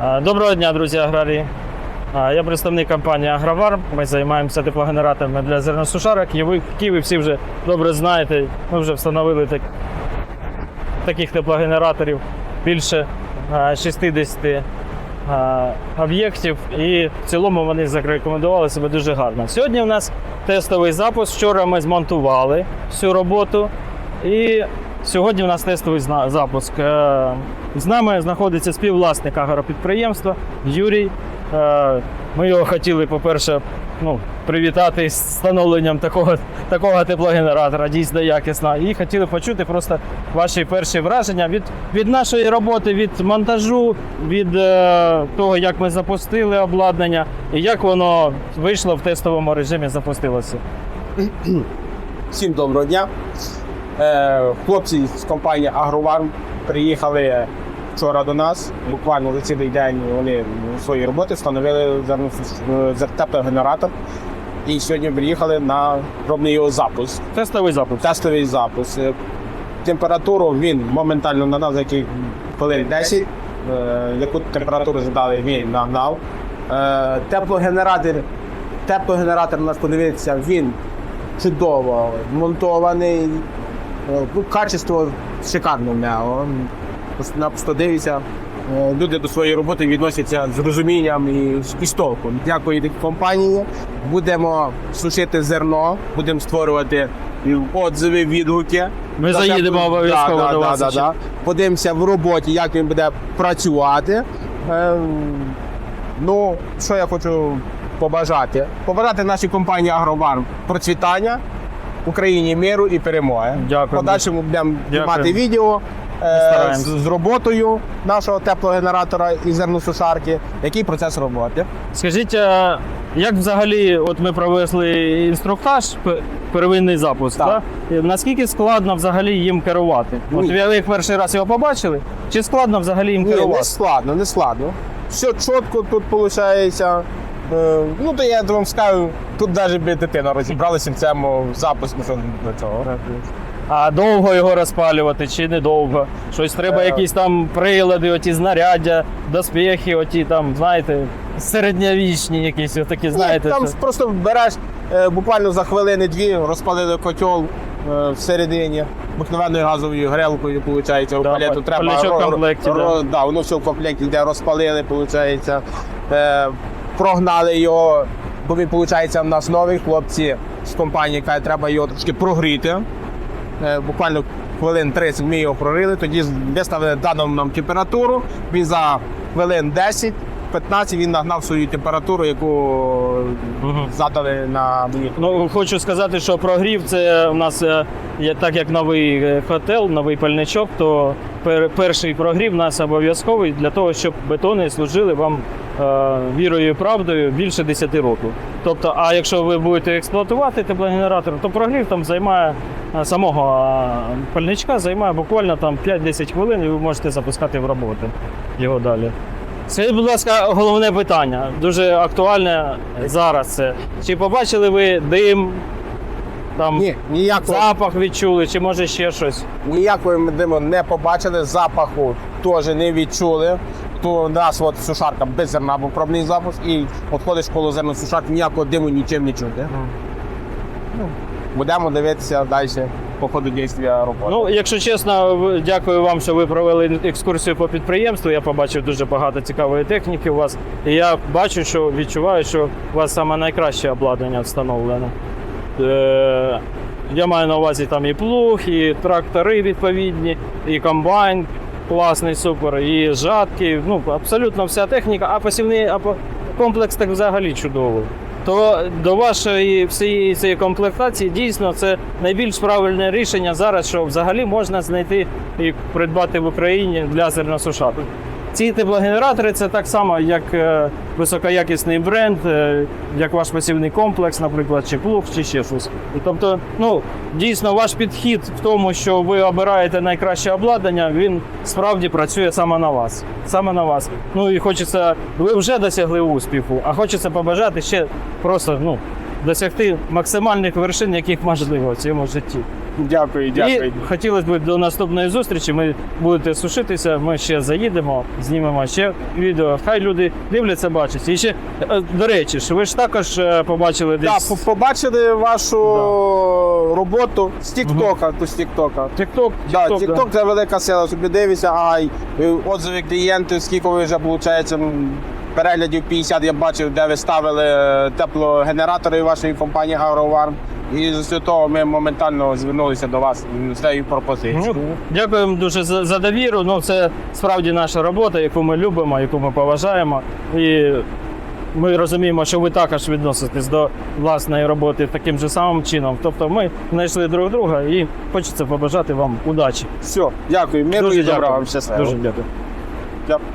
Доброго дня, друзі аграрії. Я представник компанії Агровар. Ми займаємося теплогенераторами для зерносушарок, і ви, які ви всі вже добре знаєте. Ми вже встановили так, таких теплогенераторів більше 60 об'єктів, і в цілому вони зарекомендували себе дуже гарно. Сьогодні у нас тестовий запуск. Вчора ми змонтували всю роботу. І сьогодні у нас тестовий запуск. Е, З нами знаходиться співвласник агропідприємства Юрій. Е, Ми його хотіли, по-перше, ну, привітати з встановленням такого, такого теплогенератора, дійсно якісно. І хотіли почути просто ваші перші враження від, від нашої роботи, від монтажу, від е, того, як ми запустили обладнання і як воно вийшло в тестовому режимі, запустилося. Всім доброго дня. Е, Хлопці з компанії Агроварм приїхали вчора до нас. Буквально за цілий день вони свої роботи встановили зерно- теплогенератор. І сьогодні приїхали на пробний його запуск. Тестовий запуск. Тестовий запуск. Е, Температуру він моментально нагнав за яких хвилин 10. Е, Яку температуру задали, він нагнав. Е, Теплогенератор, теплогенератор у нас подивитися, він чудово монтований. Е, Ну, качество шикарне в нього. На 109 Люди до своєї роботи відносяться з розумінням і, з толком. Дякую компанії. Будемо сушити зерно, будемо створювати отзиви, відгуки. Ми За заїдемо обов'язково Да, до вас да, да. Подивимося в роботі, як він буде працювати. Ем, Ну, що я хочу побажати? Побажати нашій компанії Агроварм процвітання, Україні миру і перемоги. Дякую. Подальшому будемо знімати відео е, з, з роботою нашого теплогенератора і зерносушарки. Який процес роботи? Скажіть, а як взагалі, от ми провели інструктаж, п- первинний запуск, Так. Да? І наскільки складно взагалі їм керувати? От Ні. ви як перший раз його побачили, чи складно взагалі їм Ні, не складно, не складно. Все чітко тут виходить. Е, ну, то я вам скажу, тут навіть би дитина розібралася в цьому запуску що до цього. А довго його розпалювати чи недовго? Щось треба, Е. якісь там прилади, оті знаряддя, доспіхи, оті там, знаєте, середньовічні якісь отакі, знаєте. Ні, там що- просто береш е, буквально за хвилини-дві, розпалили котел всередині, обикновенною газовою грелкою, виходить, Да, палету треба. палячок в ро- комплекті, ро- да, воно все в комплекті, де розпалили, виходить. Е, прогнали його, бо він, виходить, в нас новий хлопці з компанії, яка треба його трошки прогріти. Е, буквально хвилин 30 ми його прорили, тоді виставили дану нам температуру. Він за хвилин 10 15 він нагнав свою температуру, яку задали на мені. Ну, хочу сказати, що прогрів це у нас е, так як новий е, котел, новий пальничок, то перший прогрів у нас обов'язковий для того, щоб бетони служили вам е, вірою і правдою більше 10 років. Тобто, а якщо ви будете експлуатувати теплогенератор, то прогрів там займає самого пальничка, займає буквально там 5-10 хвилин, і ви можете запускати в роботу його далі. Скажіть, будь ласка, головне питання, дуже актуальне зараз. Це чи побачили ви дим, там Ні, ніякого, запах відчули, чи може ще щось? ніякої ми диму не побачили, запаху теж не відчули. То у нас от сушарка без зерна був пробний запуск, і от ходиш коло зерна сушарки, ніякого диму нічим не чути. Ну, Будемо дивитися далі по дійства роботи. Ну, якщо чесно, дякую вам, що ви провели екскурсію по підприємству. Я побачив дуже багато цікавої техніки у вас. І я бачу, що відчуваю, що у вас саме найкраще обладнання встановлено. Е, я маю на увазі там і плуг, і трактори відповідні, і комбайн класний, супер, і жатки. Ну, абсолютно вся техніка, а посівний комплекс так взагалі чудовий. То до вашої всієї цієї комплектації дійсно це найбільш правильне рішення зараз, що взагалі можна знайти і придбати в Україні для зерносушаток. Ці теплогенератори це так само, як е, високоякісний бренд, е, як ваш посівний комплекс, наприклад, чи плуг, чи ще щось. Тобто, ну дійсно, ваш підхід в тому, що ви обираєте найкраще обладнання, він справді працює саме на вас. Саме на вас. Ну і хочеться, ви вже досягли успіху, а хочеться побажати ще просто ну, досягти максимальних вершин, яких можливо в цьому житті. Дякую, дякую. І хотілося б до наступної зустрічі. Ми будете сушитися. Ми ще заїдемо, знімемо ще відео. Хай люди дивляться, бачать. І ще е, до речі, ж ви ж також е, побачили десь по- побачили вашу роботу з Тіктока, то з Тіктока. Да, TikTok, да. Це велика сила, собі дивишся, а й е, отзиви клієнтів, скільки ви вже виходить, переглядів 50 я бачив, де ви ставили е, теплогенератори вашої компанії Агроварм. І з того ми моментально звернулися до вас з цією пропозицією. Ну, Дякуємо дуже за, за довіру. Ну, це справді наша робота, яку ми любимо, яку ми поважаємо. І ми розуміємо, що ви також відноситесь до власної роботи таким же самим чином. Тобто ми знайшли друг друга і хочеться побажати вам удачі. Все, дякую. Миру і добра вам щасливо. Дуже дякую. Дякую.